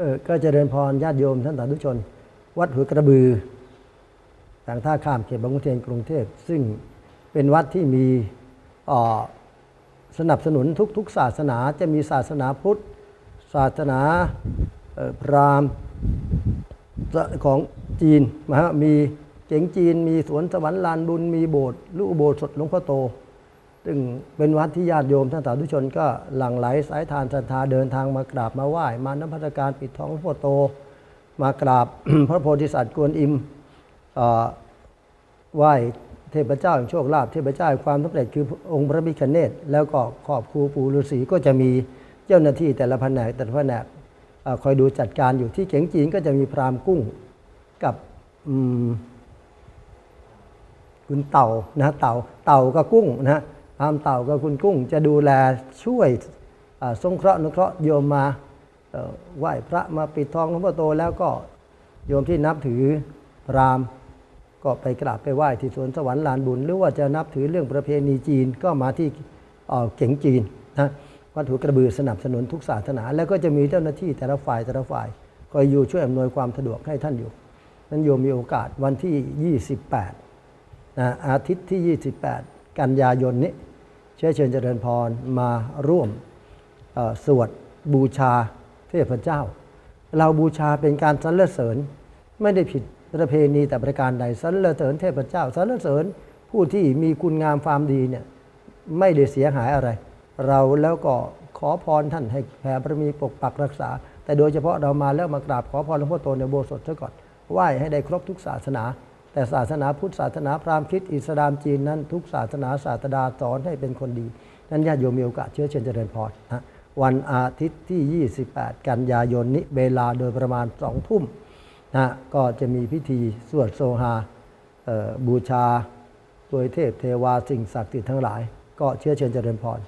ออก็เจริญพรญาติโยมท่านสาธุชน วัดหัวกระบือทางท่าข้ามเขตบางขุนเทียนกรุงเทพ ซึ่งเป็นวัดที่มีออสนับสนุนทุกๆศาสนาจะมีศาสนาพุทธ ศาสนาออพราหมณ์ของจีนนะฮะมีเจ๋งจีน มีสวนสวรรค์ลานบุญ มีโบสถ์หรืออุโบสถหลวงพ่อโต ซึ่งเป็นวัดที่ญาติโยมท่านสาธุชนก็หลั่งไหลสายทานศรัทธาเดินทางมากราบมาไหว้มานพัฒการปิดทองหลวงพ่อโต มากราบพระโพธิสัตว์กวนอิมอไหว้เทพเจ้าแห่งโชคลาภเทพเจ้าแห่งความสำเร็จคือองค์พระพิคเนตแล้วก็ขอบครูปู่ฤาษีก็จะมีเจ้าหน้าที่แต่ละแผนกแต่ละแผนกคอยดูจัดการอยู่ที่เก๋งจีนก็จะมีพรามกุ้งกับคุณเต่านะเต่าเต่ากับกุ้งนะ พามเต่ากับคุณกุ้งจะดูแลช่วยอ่าสงเคราะห์นุเคราะห์โยมมาไหว้พระมาปิดทองหลวงพ่อโตแล้วก็โยมที่นับถือพราม ก็ไปกราบไปไหว้ที่สวนสวรรค์ลานบุญ หรือว่าจะนับถือเรื่องประเพณีจีนก็มาที่เอ่อเก๋งจีนนะวัดหัวกระบือสนับสนุนทุกศาสนา แล้วก็จะมีเจ้าหน้าที่แต่ละฝ่ายแต่ละฝ่ายคอยอยู่ช่วยอำนวยความสะดวกให้ท่านอยู่ นั้นโยมมีโอกาสวันที่ 28นะอาทิตย์ที่ 28 กันยายนนี้ เชื้อเชิญเจริญพรมาร่วมสวดบูชาเทพเจ้า เราบูชาเป็นการสรรเสริญไม่ได้ผิดประเพณีแต่ประการใดสรรเสริญเทพเจ้าสรรเสริญผู้ที่มีคุณงามความดีเนี่ยไม่ได้เสียหายอะไร เราแล้วก็ขอพรท่านให้แผ่บารมีปกปักรักษา แต่โดยเฉพาะเรามาแล้วมากราบขอพรหลวงพ่อโตในโบสถซะก่อนไหว้ให้ได้ครบทุกศาสนา แต่ศาสนาพุทธศาสนาพราหมณ์คริสต์อิสลามจีนนั้น ทุกศาสนาศาสดาสอนให้เป็นคนดี นั้นญาติโยมมีโอกาสเชื้อเชิญเจริญพรนะวันอาทิตย์ที่ 28 กันยายนนี้เวลาโดยประมาณ2ทุ่มนะก็จะมีพิธีสวดโซฮาบูชาโดยเทพเทวาสิ่งศักดิ์สิทธิ์ทั้งหลาย ก็เชื้อเชิญเจริญพร